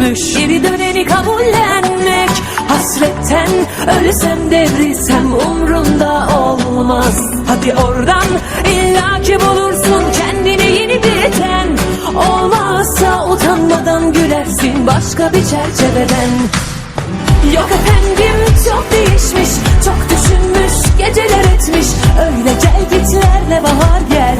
görülmüş Geri döneni kabullenmek. Hasretten ölsem devrilsem umrunda olmaz. Hadi oradan illaki bulursun kendini yeni bir ten Olmazsa utanmadan gülersin başka bir çerçeveden. Yok efendim çok değişmiş Çok düşünmüş geceler etmiş. Öyle gel gitlerle bahar gelmez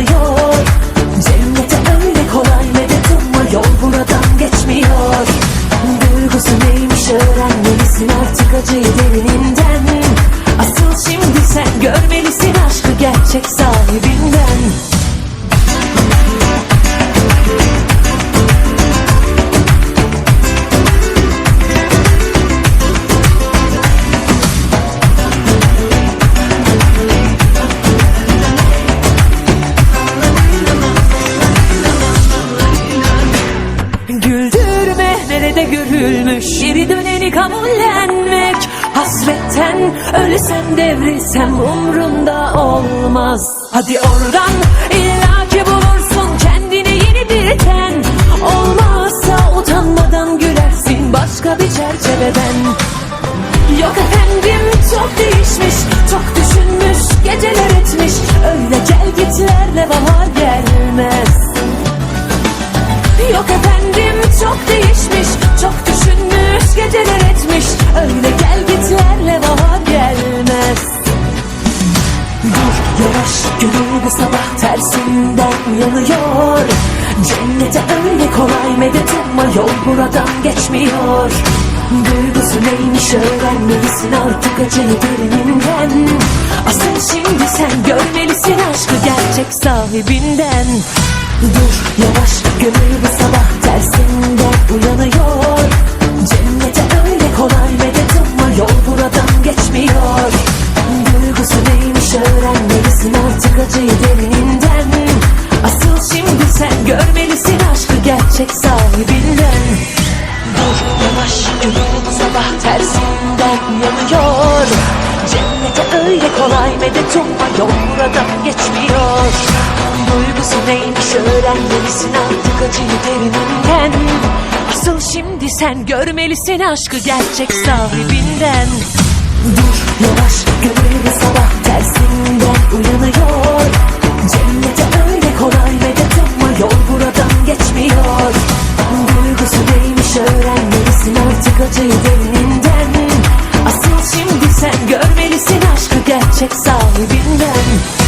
acıyı derininden Asıl şimdi sen görmelisin aşkı gerçek sahibinden. Güldürme nerede görülmüş? Geri döneni kabullenmek Hasretten ölsem devrilsem umrunda olmaz. Hadi oradan illaki bulursun kendine yeni bir ten Olmazsa utanmadan gülersin başka bir çerçeveden. Yok efendim çok değişmiş Çok düşünmüş geceler etmiş. Öyle gel gitlerle bahar uyanıyor Cennete öyle kolay medet umma yol buradan geçmiyor. Duygusu neymiş öğrenmelisin artık acıyı derininden Asıl şimdi sen görmelisin aşkı gerçek sahibinden. Dur yavaş gönül bu sabah tersinden uyanıyor gerçek sahibinden Dur yavaş gönül sabah tersinden uyanıyor Cennete öyle kolay medet umma yol buradan geçmiyor. Duygusu neymiş öğrenmelisin artık acıyı derininden Asıl şimdi sen görmelisin aşkı gerçek sahibinden. Dur yavaş gönül sabah tersinden uyanıyor derininden Asıl şimdi sen görmelisin aşkı gerçek sahibinden